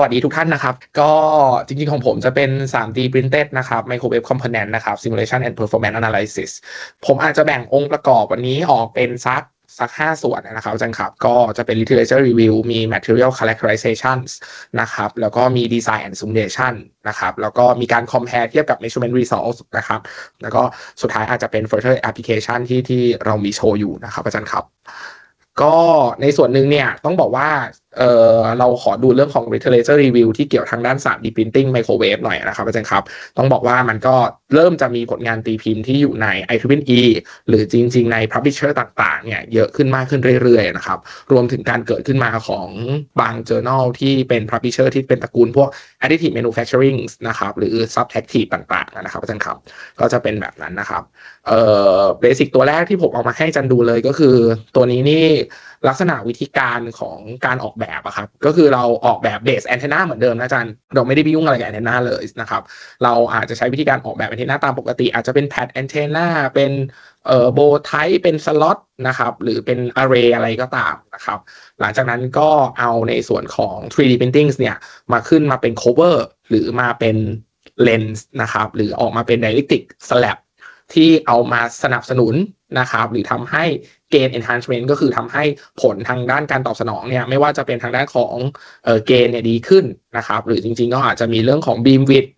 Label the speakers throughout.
Speaker 1: สวัสดีทุกท่านนะครับ ก็จริงๆของผมจะเป็น 3D printed นะครับ microwave component นะครับ simulation and performance analysis ผมอาจจะแบ่งองค์ประกอบวันนี้ออกเป็นสักสัก 5 ส่วนนะครับอาจารย์ครับ ก็จะเป็น literature review มี material characterizations นะครับ แล้วก็มี design and simulation นะครับ แล้วก็มีการ compare เทียบกับ measurement results นะครับ แล้วก็สุดท้ายอาจจะเป็น further application ที่ที่เรามีโชว์อยู่นะครับอาจารย์ครับ ก็ในส่วนหนึ่งเนี่ยต้องบอกว่าเออเราขอดูเรื่องของ literature review ที่เกี่ยวทางด้าน 3D printing microwave หน่อยนะครับอาจารย์ครับ ต้องบอกว่ามันก็เริ่มจะมีผลงานตีพิมพ์ที่อยู่ใน IEEE หรือจริง ๆ ใน publisher ต่างๆ เนี่ยเยอะขึ้นมากขึ้นเรื่อย ๆ นะครับ รวมถึงการเกิดขึ้นมาของบาง journal ที่เป็น publisher ที่เป็นตระกูลพวก additive manufacturing นะครับ หรือ subtractive ต่างๆ นะครับอาจารย์ครับ ก็จะเป็นแบบนั้นนะครับ เอ่อเบสิกตัวแรกที่ผมเอามาให้จันดูเลยก็คือตัวนี้นี่ ลักษณะวิธีการของการออกแบบอะครับก็คือเราออกแบบเบสแอนเทนาเหมือนเดิมนะจันเราไม่ได้ไปยุ่งอะไรกับแอนเทนาเลยนะครับเราอาจจะใช้วิธีการออกแบบแอนเทนาตามปกติ อาจจะเป็นแพดแอนเทนาเป็นเอ่อโบไทเป็นสล็อตนะครับหรือเป็นอาร์เรย์อะไรก็ตามนะครับหลังจากนั้นก็เอาในส่วนของ 3D printing เนี่ยมาขึ้นมาเป็น cover หรือมาเป็นเลนส์นะครับหรือออกมาเป็น dialectic slab ที่เอามาสนับสนุน นะครับหรือทำให้เกณฑ์ enhancement ก็คือทำให้ผลทางด้านการตอบสนองเนี่ยไม่ว่าจะเป็นทางด้านของเออเกณฑ์เนี่ยดีขึ้นนะครับหรือจริงๆก็อาจจะมีเรื่องของ beam width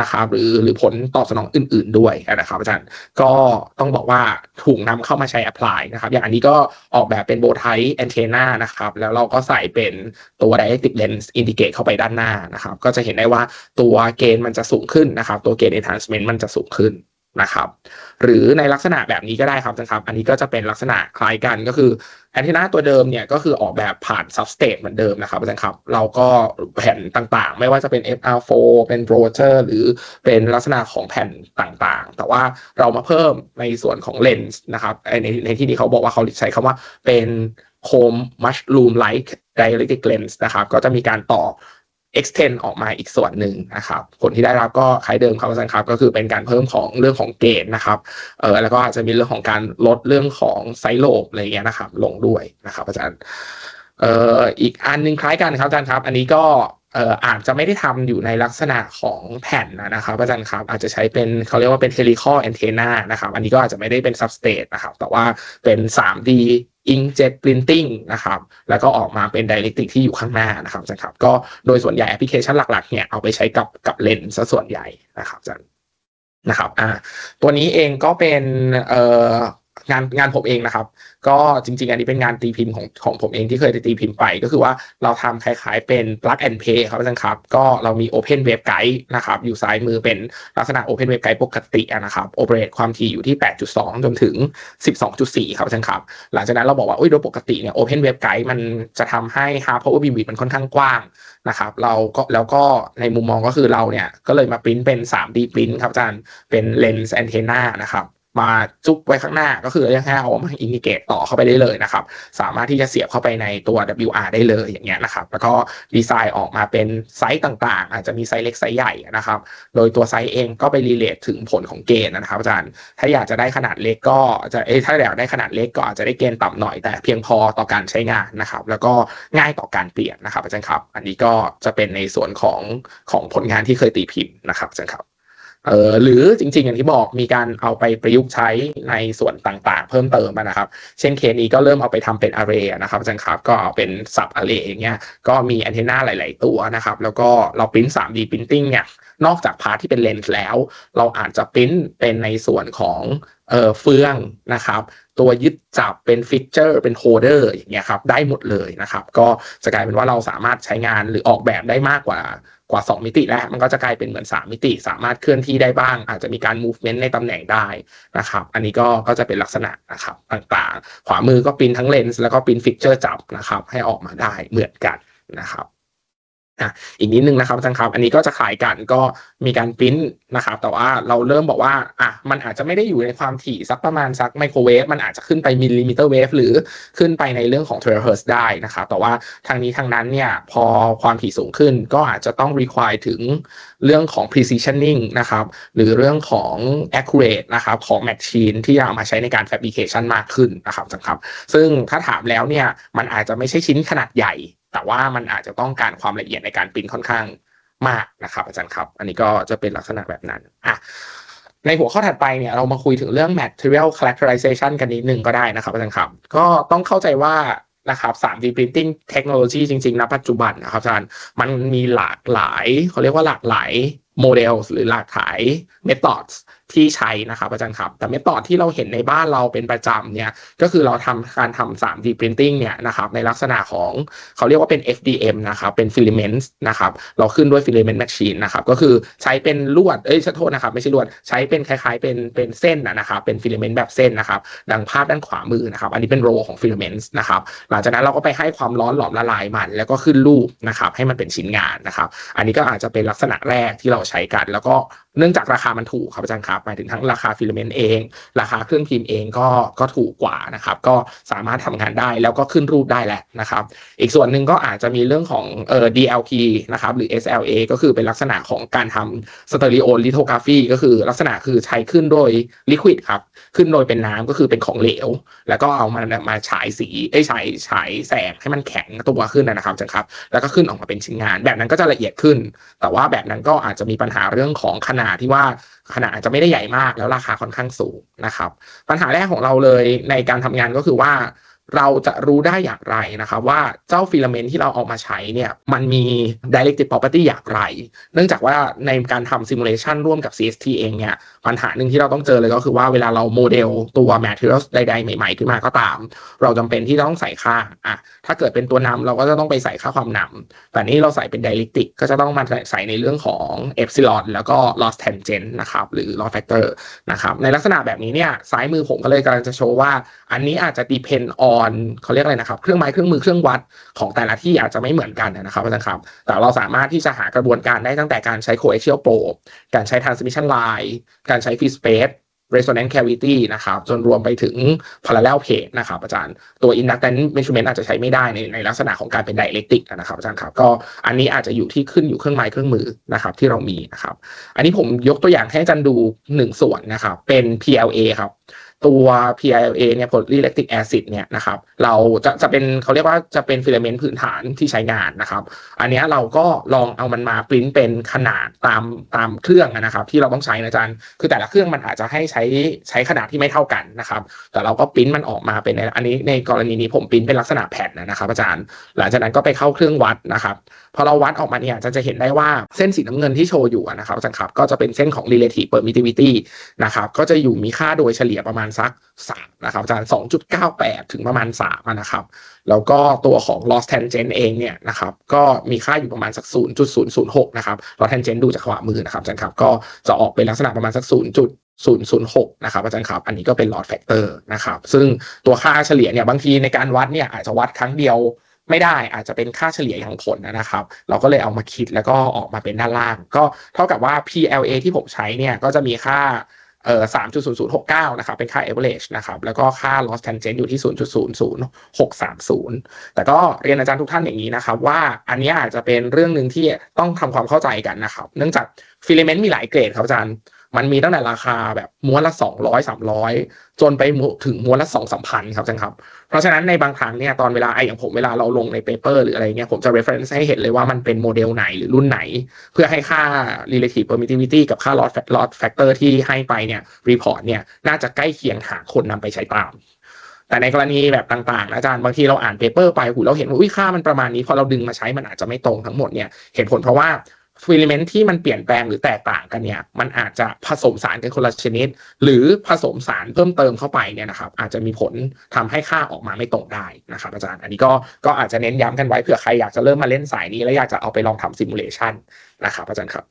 Speaker 1: นะครับหรือหรือผลตอบสนองอื่น ๆด้วยนะครับอาจารย์ก็ต้องบอกว่าถูกนำเข้ามาใช้ apply นะครับอย่างอันนี้ก็ออกแบบเป็นโบไทแอนเทนานะครับแล้วเราก็ใส่เป็นตัว dialectic lens indicate เข้าไปด้านหน้านะครับก็จะเห็นได้ว่าตัวเกณฑ์มันจะสูงขึ้นนะครับตัวเกณฑ์ enhancement มันจะสูงขึ้น นะครับ หรือในลักษณะแบบนี้ก็ได้ครับนะครับ อันนี้ก็จะเป็นลักษณะคล้ายกันก็คือแอนเทนาตัวเดิมเนี่ยก็คือออกแบบผ่าน substrate เหมือนเดิมนะครับอาจารย์ครับ เราก็แผ่นต่างๆ ไม่ว่าจะเป็น FR4 เป็น brochure หรือเป็นลักษณะของแผ่นต่างๆ แต่ว่าเรามาเพิ่มในส่วนของเลนส์นะครับในในที่นี้เขาบอกว่าเขาใช้คำว่าเป็น chrome mushroom like dielectric lens นะครับ ก็จะมีการต่อ extend ออกมาอีกส่วนหนึ่งนะครับ ผลที่ได้รับก็คล้ายเดิมครับอาจารย์ครับ ก็คือเป็นการเพิ่มของเรื่องของเกณฑ์นะครับเออแล้วก็อาจจะมีเรื่องของการลดเรื่องของไซโลบอะไรเงี้ยนะครับ ลงด้วยนะครับอาจารย์เอ่ออีกอันหนึงคล้ายกันครับอาจารย์ครับ อันนี้ก็เอ่ออาจจะไม่ได้ทำอยู่ในลักษณะของแผ่นนะครับอาจารย์ครับ อาจจะใช้เป็นเขาเรียกว่าเป็น helical antenna นะครับ อันนี้ก็อาจจะไม่ได้เป็น substrate นะครับ แต่ว่าเป็น 3D inkjet printing นะครับ แล้วก็ออกมาเป็น dielectric ที่อยู่ข้างหน้านะครับอาจารย์ครับ ก็โดยส่วนใหญ่แอปพลิเคชันหลักๆเนี่ยเอาไปใช้กับกับเลนส์ซะส่วนใหญ่นะครับอาจารย์นะครับอ่าตัวนี้เองก็เป็นเอ่อ งานงานผมเองนะครับ ก็จริง ๆ อันนี้เป็นงานตีพิมพ์ของของผมเองที่เคยตีพิมพ์ไปก็คือว่าเราทำคล้ายๆเป็น plug and play ครับอาจารย์ครับ ก็เรามี Open Web Guide นะครับ อยู่ซ้ายมือเป็นลักษณะ Open Web Guide ปกตินะครับโอเปเรตความถี่อยู่ที่ 8.2 จนถึง 12.4 ครับอาจารย์ครับ หลังจากนั้นเราบอกว่าโดยปกติเนี่ย Open Web Guide มันจะทำให้ Hard Power Beam Width มันค่อนข้างกว้างนะครับเราก็แล้วก็ในมุมมองก็คือเราเนี่ย ก็เลยมาปริ้นเป็น 3D ปริ้นครับอาจารย์เป็นเลนส์แอนเทนานะครับ มาจุ๊บไว้ข้างหน้าก็คือแค่เอามาอินดิเกตต่อเข้าไปได้เลยนะครับ สามารถที่จะเสียบเข้าไปในตัว WR ได้เลยอย่างเงี้ยนะครับ แล้วก็ดีไซน์ออกมาเป็นไซส์ต่างๆ อาจจะมีไซส์เล็กไซส์ใหญ่นะครับ โดยตัวไซส์เองก็ไปรีเลทถึงผลของเกณฑ์นะครับอาจารย์ ถ้าอยากจะได้ขนาดเล็กก็จะเอ้ถ้าอยากได้ขนาดเล็กก็อาจจะได้เกณฑ์ต่ำหน่อยแต่เพียงพอต่อการใช้งานนะครับ แล้วก็ง่ายต่อการเปลี่ยนนะครับอาจารย์ครับ อันนี้ก็จะเป็นในส่วนของของผลงานที่เคยตีพิมพ์นะครับอาจารย์ครับ เออหรือจริงๆ อย่างที่บอกมีการเอาไปประยุกต์ใช้ในส่วนต่างๆ เพิ่มเติมนะครับ เช่นเคนี้ก็เริ่มเอาไปทำเป็น array นะครับอาจารย์ครับก็เอาเป็น sub array อย่างเงี้ยก็มีแอนเทนาหลาย ๆ ตัวนะครับ แล้วก็เราปริ้น 3D printing เนี่ยนอกจากพาร์ทที่เป็นเลนส์แล้ว เราอาจจะปริ้นเป็นในส่วนของเออเฟืองนะครับ ตัวยึดจับเป็นฟิกเจอร์เป็นโฮเดอร์อย่างเงี้ยครับได้หมดเลยนะครับ ก็จะกลายเป็นว่าเราสามารถใช้งานหรือออกแบบได้มากกว่า ว่า 2 มิติแล้ว มันก็จะกลายเป็นเหมือน 3 มิติ สามารถเคลื่อนที่ได้บ้าง อาจจะมีการ movement ในตำแหน่งได้นะครับ อันนี้ก็ก็จะเป็นลักษณะนะครับต่างๆ ขวามือก็ปริ้นทั้งเลนส์แล้วก็ปริ้นฟิกเจอร์จับนะครับให้ออกมาได้เหมือนกันนะครับ อะอีกนิดนึงนะครับอาจารย์ครับ อันนี้ก็จะขายกันก็มีการปริ้นนะครับ แต่ว่าเราเริ่มบอกว่าอะมันอาจจะไม่ได้อยู่ในความถี่สักประมาณสักไมโครเวฟมันอาจจะขึ้นไปมิลลิมิเตอร์เวฟหรือขึ้นไปในเรื่องของเทราเฮิร์ตได้นะครับ แต่ว่าทางนี้ทางนั้นเนี่ยพอความถี่สูงขึ้นก็อาจจะต้อง require ถึงเรื่องของ precisioning นะครับ หรือเรื่องของ accurate นะครับของ machine ที่เอามาใช้ในการ fabrication มากขึ้นนะครับอาจารย์ครับ ซึ่งถ้าถามแล้วเนี่ยมันอาจจะไม่ใช่ชิ้นขนาดใหญ่ แต่ว่ามันอาจจะต้องการความละเอียดในการปริ้นค่อนข้างมากนะครับอาจารย์ครับ อันนี้ก็จะเป็นลักษณะแบบนั้นอะในหัวข้อถัดไปเนี่ยเรามาคุยถึงเรื่อง material characterization กันนิดนึงก็ได้นะครับอาจารย์ครับ ก็ต้องเข้าใจว่านะครับ 3D printing technology จริงๆณปัจจุบันนะครับอาจารย์มันมีหลากหลายเขาเรียกว่าหลากหลายโมเดลหรือหลากหลาย methods ที่ใช้นะครับอาจารย์ครับ แต่ method ที่เราเห็นในบ้านเราเป็นประจำเนี่ยก็คือเราทำการทำ 3D printing เนี่ยนะครับในลักษณะของเขาเรียกว่าเป็น FDM นะครับเป็น filament นะครับเราขึ้นด้วย filament machine นะครับก็คือใช้เป็นลวดเอ้ยขอโทษนะครับไม่ใช่ลวดใช้เป็นคล้ายๆเป็นเป็นเส้นนะครับเป็น filament แบบเส้นนะครับดังภาพด้านขวามือนะครับอันนี้เป็นโรของ filament นะครับหลังจากนั้นเราก็ไปให้ความร้อนหลอมละลายมัน แล้วก็ขึ้นรูปนะครับให้มันเป็นชิ้นงานนะครับ อันนี้ก็อาจจะเป็นลักษณะแรกที่เราใช้กัน แล้วก็ เนื่องจากราคามันถูกครับอาจารย์ครับหมายถึงทั้งราคาฟิลเมนต์เอง ราคาเครื่องพิมพ์เองก็ก็ถูกกว่านะครับก็สามารถทำงานได้แล้วก็ขึ้นรูปได้แหละนะครับอีกส่วนหนึ่งก็อาจจะมีเรื่องของเอ่อ DLP นะครับหรือ SLA ก็คือเป็นลักษณะของการทำสเตอริโอลิโทกราฟีก็คือลักษณะคือใช้ขึ้นโดยลิควิดครับขึ้นโดยเป็นน้ำก็คือเป็นของเหลว แล้วก็เอามันมาฉายสีเอ้ฉายฉายแสงให้มันแข็งตัวขึ้นนะครับอาจารย์ครับ แล้วก็ขึ้นออกมาเป็นชิ้นงาน แบบนั้นก็จะละเอียดขึ้น แต่ว่าแบบนั้นก็อาจจะมีปัญหาเรื่องของขนาดที่ว่าขนาดอาจจะไม่ได้ใหญ่มากแล้วราคาค่อนข้างสูงนะครับ ปัญหาแรกของเราเลยในการทำงานก็คือว่า เราจะรู้ได้อย่างไรนะครับว่าเจ้าฟิลาเมนต์ที่เราเอามาใช้เนี่ยมันมี directive property อย่างไร เนื่องจากว่าในการทำ simulation ร่วมกับ CST เองเนี่ยปัญหาหนึ่งที่เราต้องเจอเลยก็คือว่าเวลาเราโมเดลตัว material ใด ๆ ใหม่ ๆ ขึ้นมาก็ตาม เราจำเป็นที่ต้องใส่ค่าอะถ้าเกิดเป็นตัวนำเราก็จะต้องไปใส่ค่าความนำแต่นี่เราใส่เป็น dialectic ก็จะต้องมาใส่ในเรื่องของ epsilon แล้วก็ loss tangent นะครับหรือ loss factor นะครับในลักษณะแบบนี้เนี่ยซ้ายมือผมก็เลยกำลังจะโชว์ว่า อันนี้อาจจะ depend on เขาเรียกอะไรนะครับ เครื่องไม้เครื่องมือเครื่องวัดของแต่ละที่อาจจะไม่เหมือนกันนะครับอาจารย์ครับ แต่เราสามารถที่จะหากระบวนการได้ตั้งแต่การใช้ coaxial probe การใช้ transmission line การใช้ free space resonance cavity นะครับ จนรวมไปถึง parallel plate นะครับ อาจารย์ตัว inductance measurement อาจจะใช้ไม่ได้ในในลักษณะของการเป็น dielectric นะครับ อาจารย์ครับก็อันนี้อาจจะอยู่ที่ขึ้นอยู่เครื่องไม้เครื่องมือนะครับ ที่เรามีนะครับ อันนี้ผมยกตัวอย่างให้อาจารย์ดูหนึ่งส่วนนะครับ เป็น PLA ครับ ตัว PILA เนี่ย polylactic acid เนี่ยนะครับ เราจะจะเป็นเขาเรียกว่าจะเป็นฟิลาเมนต์พื้นฐานที่ใช้งานนะครับ อันนี้เราก็ลองเอามันมาปริ้นเป็นขนาดตามตามเครื่องนะครับ ที่เราต้องใช้นะอาจารย์ คือแต่ละเครื่องมันอาจจะให้ใช้ใช้ขนาดที่ไม่เท่ากันนะครับ แต่เราก็ปริ้นมันออกมาเป็นในอันนี้ในกรณีนี้ผมปริ้นเป็นลักษณะแผ่นนะครับ อาจารย์ หลังจากนั้นก็ไปเข้าเครื่องวัดนะครับพอเราวัดออกมาเนี่ยจะจะเห็นได้ว่าเส้นสีน้ำเงินที่โชว์อยู่นะครับอาจารย์ครับก็จะเป็นเส้นของ relative permittivity นะครับก็จะอยู่มีค่าโดยเฉลี่ยประมาณสัก3นะครับอาจารย์2.98ถึงประมาณ3นะครับ แล้วก็ตัวของ loss tangent เองเนี่ยนะครับก็มีค่าอยู่ประมาณสัก0.006นะครับ loss tangent ดูจากขวามือนะครับอาจารย์ครับก็จะออกเป็นลักษณะประมาณสัก0.006 นะครับอาจารย์ครับ อันนี้ก็เป็น loss factor นะครับ ซึ่งตัวค่าเฉลี่ยเนี่ยบางทีในการวัดเนี่ยอาจจะวัดครั้งเดียวไม่ได้อาจจะเป็นค่าเฉลี่ยอย่างผลนะครับ เราก็เลยเอามาคิดแล้วก็ออกมาเป็นด้านล่าง ก็เท่ากับว่า PLA ที่ผมใช้เนี่ยก็จะมีค่า เอ่อ3.0069นะครับเป็นค่า average นะครับแล้วก็ค่า loss tangent อยู่ที่ศูนย์จุดศูนย์ศูนย์หกสามศูนย์แต่ก็เรียนอาจารย์ทุกท่านอย่างนี้นะครับว่าอันนี้อาจจะเป็นเรื่องหนึ่งที่ต้องทำความเข้าใจกันนะครับ เนื่องจากฟิลาเมนต์มีหลายเกรดครับอาจารย์ มันมีตั้งแต่ราคาแบบม้วนละ200 300จนไปถึงม้วนละ2 3พันครับจารย์ครับ เพราะฉะนั้นในบางครั้งเนี่ยตอนเวลาไออย่างผมเวลาเราลงในเปเปอร์หรืออะไรเงี้ยผมจะ reference ให้เห็นเลยว่ามันเป็นโมเดลไหนหรือรุ่นไหน เพื่อให้ค่า relative permittivity กับค่า loss loss factor ที่ให้ไปเนี่ย report เนี่ยน่าจะใกล้เคียงหาคนนำไปใช้ตามแต่ในกรณีแบบต่างๆนะอาจารย์บางทีเราอ่านเปเปอร์ไปหูเราเห็นว่าอุ้ยค่ามันประมาณนี้พอเราดึงมาใช้มันอาจจะไม่ตรงทั้งหมดเนี่ยเหตุผลเพราะว่า ฟิลาเมนต์ที่มันเปลี่ยนแปลงหรือแตกต่างกันเนี่ย มันอาจจะผสมสารกันคนละชนิด หรือผสมสารเพิ่มเติมเข้าไปเนี่ยนะครับ อาจจะมีผลทำให้ค่าออกมาไม่ตรงได้นะครับอาจารย์ อันนี้ก็ก็อาจจะเน้นย้ำกันไว้เผื่อใครอยากจะเริ่มมาเล่นสายนี้ แล้วอยากจะเอาไปลองทำซิมูเลชันนะครับอาจารย์ครับ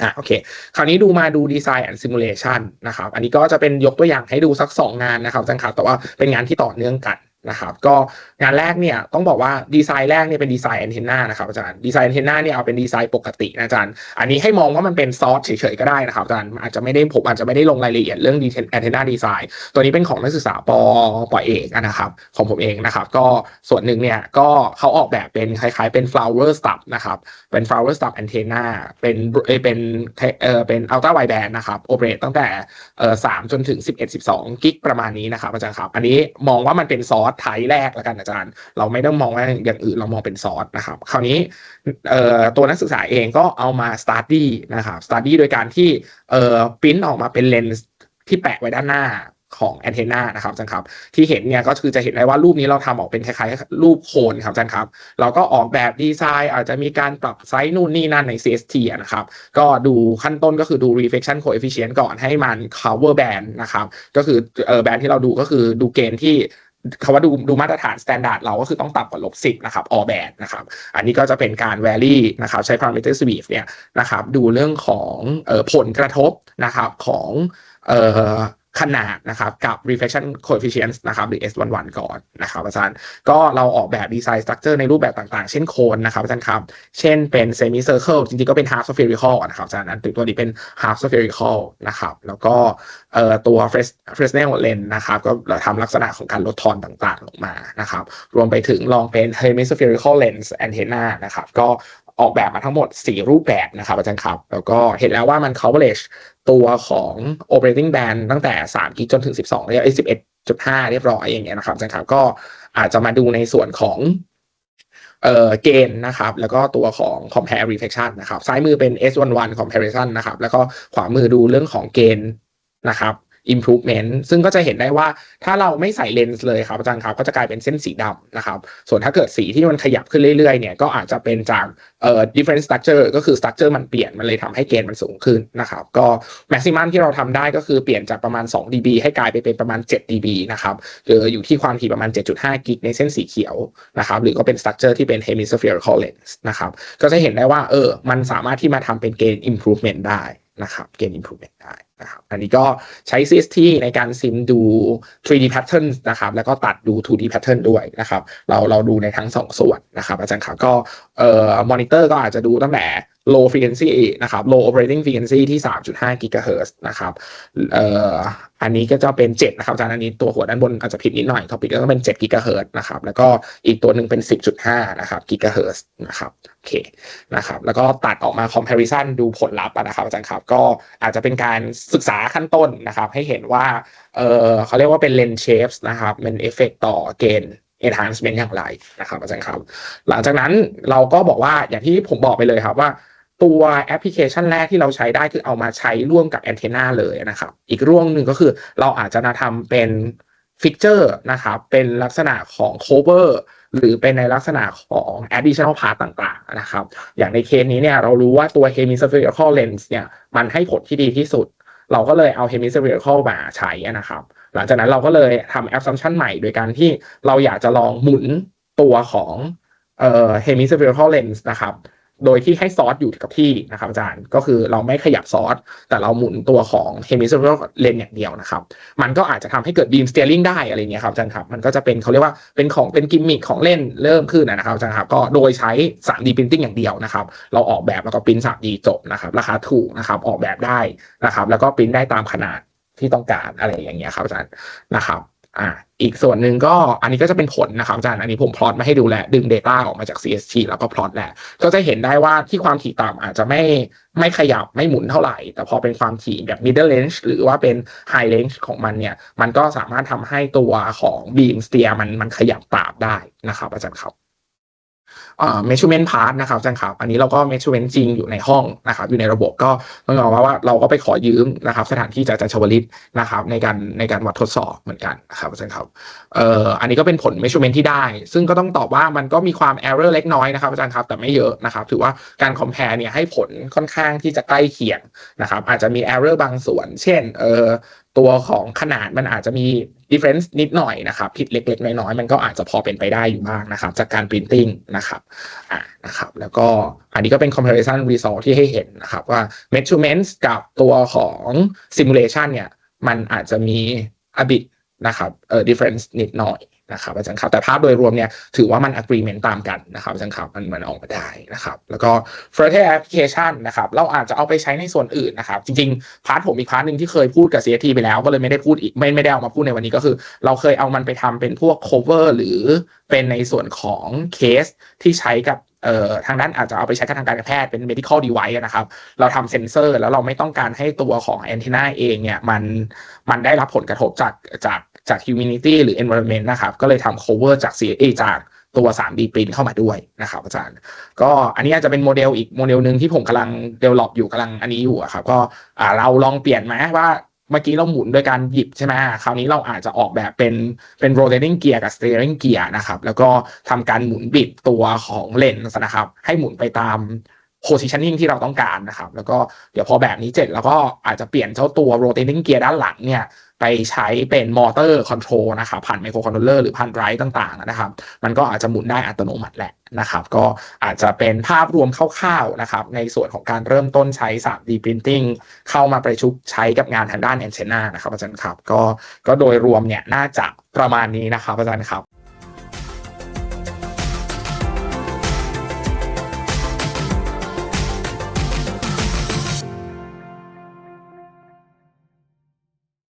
Speaker 1: อะโอเค คราวนี้ดูมาดูดีไซน์แอนด์ซิมูเลชันนะครับ อันนี้ก็จะเป็นยกตัวอย่างให้ดูสัก 2 งานนะครับอาจารย์ครับแต่ว่าเป็นงานที่ต่อเนื่องกัน นะครับก็งานแรกเนี่ยต้องบอกว่าดีไซน์แรกเนี่ยเป็นดีไซน์แอนเทนนานะครับอาจารย์ดีไซน์แอนเทนนาเนี่ยเอาเป็นดีไซน์ปกตินะอาจารย์ อันนี้ให้มองว่ามันเป็นซอสเฉยๆก็ได้นะครับอาจารย์อาจจะไม่ได้ผมอาจจะไม่ได้ลงรายละเอียดเรื่องดีแอนเทนนาดีไซน์ตัวนี้เป็นของนักศึกษาปปเอกนะครับของผมเองนะครับ ก็ส่วนหนึ่งเนี่ยก็เขาออกแบบเป็นคล้ายๆเป็น flower stub นะครับเป็น flower stub antenna เป็นเป็นเออเป็น ultra wideband นะครับโอเปเรตตั้งแต่เออสามจนถึง 11 12 กิกประมาณนี้นะครับอาจารย์ครับ อันนี้มองว่ามันเป็นซอสสไทป์แรกแล้วกันอาจารย์ เราไม่ต้องมองว่าอย่างอื่นเรามองเป็นซอสนะครับ คราวนี้ตัวนักศึกษาเองก็เอามาสตาร์ดี้นะครับสตาร์ดี้โดยการที่เออปริ้นออกมาเป็นเลนส์ที่แปะไว้ด้านหน้าของแอนเทนานะครับอาจารย์ครับที่เห็นเนี่ยก็คือจะเห็นได้ว่ารูปนี้เราทำออกเป็นคล้ายๆรูปโคนครับอาจารย์ครับเราก็ออกแบบดีไซน์ อาจจะมีการปรับไซส์นู่นนี่นั่นใน CST อะนะครับก็ดูขั้นต้นก็คือดู reflection coefficient ก่อนให้มัน cover band นะครับก็คือเออแบนที่เราดูก็คือดูเกณฑ์ที่ คำว่าดูดูมาตรฐานสแตนดาร์ดเราก็คือต้องต่ำกว่าลบสิบนะครับ all band นะครับอันนี้ก็จะเป็นการ vary นะครับใช้พารามิเตอร์สวีฟเนี่ยนะครับดูเรื่องของออผลกระทบนะครับของเออ ขนาดนะครับกับ reflection coefficient นะครับหรือ S11 ก่อนนะครับอาจารย์ก็เราออกแบบดีไซน์สตรัคเจอร์ในรูปแบบต่างๆ เช่นโคนนะครับอาจารย์ครับ เช่นเป็น semi circle จริงๆ ก็เป็น half spherical นะครับอาจารย์นั้นตัวนี้เป็น half spherical นะครับแล้วก็เอ่อตัว Fresnel lens นะครับก็เราทำลักษณะของการลดทอนต่างๆ ลงมานะครับรวมไปถึงลองเป็น hemispherical lens antenna นะครับก็ ออกแบบมาทั้งหมด 4 รูปแบบนะครับอาจารย์ครับ แล้วก็เห็นแล้วว่ามัน coverage ตัวของ operating band ตั้งแต่3กิกจนถึง 12เรียก11.5เรียบร้อยอย่างเงี้ยนะครับอาจารย์ครับก็อาจจะมาดูในส่วนของเอ่อเกณฑ์นะครับแล้วก็ตัวของ compare reflection นะครับซ้ายมือเป็น S11 comparison นะครับแล้วก็ขวามือดูเรื่องของเกณฑ์นะครับ improvement ซึ่งก็จะเห็นได้ว่าถ้าเราไม่ใส่เลนส์เลยครับอาจารย์ครับก็จะกลายเป็นเส้นสีดำนะครับ ส่วนถ้าเกิดสีที่มันขยับขึ้นเรื่อยๆเนี่ยก็อาจจะเป็นจากเอ่อ different structure ก็คือ structure มันเปลี่ยนมันเลยทำให้เกณฑ์มันสูงขึ้นนะครับก็ maximum ที่เราทำได้ก็คือเปลี่ยนจากประมาณ 2 dB ให้กลายไปเป็นประมาณ 7 dB นะครับหรืออยู่ที่ความถี่ประมาณ 7.5 กิกในเส้นสีเขียวนะครับหรือก็เป็น structure ที่เป็น hemispherical lens นะครับก็จะเห็นได้ว่าเออมันสามารถที่มาทำเป็นเกณฑ์ improvement ได้ นะครับเกณฑ์ improvement ได้นะครับ อันนี้ก็ใช้ CST ในการซิมดู 3D pattern นะครับ แล้วก็ตัดดู 2D pattern ด้วยนะครับ เราเราดูในทั้ง 2 ส่วนนะครับ อาจารย์ขาก็เอ่อมอนิเตอร์ก็อาจจะดูตั้งแต่ low frequency นะครับ low operating frequency ที่ 3.5 GHz นะครับเอ่ออันนี้ก็จะเป็น 7 นะครับอาจารย์อันนี้ตัวหัวด้านบนอาจจะผิดนิดหน่อยท็อปิกก็ต้องเป็น 7 GHz นะครับ แล้วก็อีกตัวหนึ่งเป็น 10.5 นะครับ GHz นะครับโอเคนะครับ แล้วก็ตัดออกมา comparison ดูผลลัพธ์นะครับอาจารย์ครับ ก็อาจจะเป็นการศึกษาขั้นต้นนะครับ ให้เห็นว่าเออเขาเรียกว่าเป็น lens shapes นะครับเป็นเอฟเฟกต่อเกณฑ์ enhancement อย่างไรนะครับอาจารย์ครับ หลังจากนั้นเราก็บอกว่าอย่างที่ผมบอกไปเลยครับว่า ตัวแอปพลิเคชันแรกที่เราใช้ได้คือเอามาใช้ร่วมกับแอนเทนาเลยนะครับ อีกร่วงหนึ่งก็คือเราอาจจะทำเป็นฟิกเจอร์นะครับ เป็นลักษณะของ cover หรือเป็นในลักษณะของ additional part ต่างๆนะครับ อย่างในเคสนี้เนี่ยเรารู้ว่าตัว hemispherical lens เนี่ยมันให้ผลที่ดีที่สุด เราก็เลยเอา hemispherical มาใช้นะครับ หลังจากนั้นเราก็เลยทำ assumption ใหม่โดยการที่เราอยากจะลองหมุนตัวของเอ่อ hemispherical lens นะครับ โดยที่ให้ซอสอยู่กับที่นะครับอาจารย์ก็คือเราไม่ขยับซอส แต่เราหมุนตัวของ hemispherical lens อย่างเดียวนะครับมันก็อาจจะทำให้เกิด beam steering ได้อะไรเงี้ยครับอาจารย์ครับมันก็จะเป็นเขาเรียกว่าเป็นของเป็นกิมมิคของเล่นเริ่มขึ้นนะครับอาจารย์ครับก็โดยใช้ 3D printing อย่างเดียวนะครับเราออกแบบแล้วก็ปริ้น 3D จบนะครับราคาถูกนะครับออกแบบได้นะครับแล้วก็ปริ้นได้ตามขนาดที่ต้องการอะไรอย่างเงี้ยครับอาจารย์นะครับ อ่าอีกส่วนหนึ่งก็อันนี้ก็จะเป็นผลนะครับอาจารย์อันนี้ผมพลอตมาให้ดูแหละดึง Data ออกมาจาก CST แล้วก็พลอตแหละก็จะเห็นได้ว่าที่ความถี่ต่ำอาจจะไม่ไม่ขยับไม่หมุนเท่าไหร่ แต่พอเป็นความถี่แบบ middle range หรือว่าเป็น high range ของมันเนี่ย มันก็สามารถทำให้ตัวของ beam steer มันมันขยับตามได้นะครับอาจารย์ครับ อ่า measurement part นะครับอาจารย์ครับอันนี้เราก็ measurement จริงอยู่ในห้องนะครับอยู่ในระบบก็ต้องยอมรับว่าเราก็ไปขอยืมนะครับสถานที่จากอาจารย์ชวลิตนะครับในการในการวัดทดสอบเหมือนกันนะครับอาจารย์ครับเอ่ออันนี้ก็เป็นผล measurement ที่ได้ ซึ่งก็ต้องตอบว่ามันก็มีความ error เล็กน้อยนะครับอาจารย์ครับแต่ไม่เยอะนะครับถือว่าการ compare เนี่ยให้ผลค่อนข้างที่จะใกล้เคียงนะครับอาจจะมี error บางส่วน เช่นเอ่อตัวของขนาดมันอาจจะมี ดิเฟนซ์นิดหน่อยนะครับผิดเล็ก ๆ น้อยๆมันก็อาจจะพอเป็นไปได้อยู่บ้างนะครับจากการ printing นะครับอ่านะครับแล้วก็อันนี้ก็เป็น comparison result ที่ให้เห็นนะครับว่า measurements กับตัวของ simulation เนี่ยมันอาจจะมี a bit นะครับเอ่อ difference นิดหน่อย นะครับอาจารย์ครับแต่ภาพโดยรวมเนี่ยถือว่ามัน agreement ตามกันนะครับอาจารย์ครับมันมันออกมาได้นะครับแล้วก็ further application นะครับเราอาจจะเอาไปใช้ในส่วนอื่นนะครับจริงๆพาร์ทผมอีกพาร์ทหนึ่งที่เคยพูดกับ CST ไปแล้วก็เลยไม่ได้พูดอีกไม่ไม่ได้เอามาพูดในวันนี้ก็คือ เราเคยเอามันไปทำเป็นพวก cover หรือเป็นในส่วนของเคสที่ใช้กับเอ่อทางด้านอาจจะเอาไปใช้กับทางการแพทย์เป็น medical device นะครับ เราทำเซ็นเซอร์แล้วเราไม่ต้องการให้ตัวของแอนเทนาเองเนี่ยมันมันได้รับผลกระทบจากจาก จาก humidity หรือ environment นะครับก็เลยทำ cover จาก CA จากตัว 3D print เข้ามาด้วยนะครับอาจารย์ ก็อันนี้อาจจะเป็นโมเดลอีกโมเดลหนึ่งที่ผมกำลัง develop อยู่กำลังอันนี้อยู่ครับก็เราลองเปลี่ยนไหมว่าเมื่อกี้เราหมุนโดยการหยิบใช่ไหมคราวนี้เราอาจจะออกแบบเป็นเป็น rotating gear กับ steering gear นะครับ แล้วก็ทำการหมุนบิดตัวของเลนส์นะครับ ให้หมุนไปตาม positioning ที่เราต้องการนะครับ แล้วก็เดี๋ยวพอแบบนี้เสร็จแล้วก็อาจจะเปลี่ยนเจ้าตัว rotating gear ด้านหลังเนี่ย ไปใช้เป็นมอเตอร์คอนโทรลนะครับผ่านไมโครคอนโทรลเลอร์หรือผ่านไรต่างๆนะครับ มันก็อาจจะหมุนได้อัตโนมัติแหละนะครับ ก็อาจจะเป็นภาพรวมคร่าวๆนะครับในส่วนของการเริ่มต้นใช้ 3D Printing เข้ามาประชุกใช้กับงานทางด้านแอนเชนานะครับอาจารย์ครับ ก็ก็โดยรวมเนี่ยน่าจะประมาณนี้นะครับอาจารย์ครับ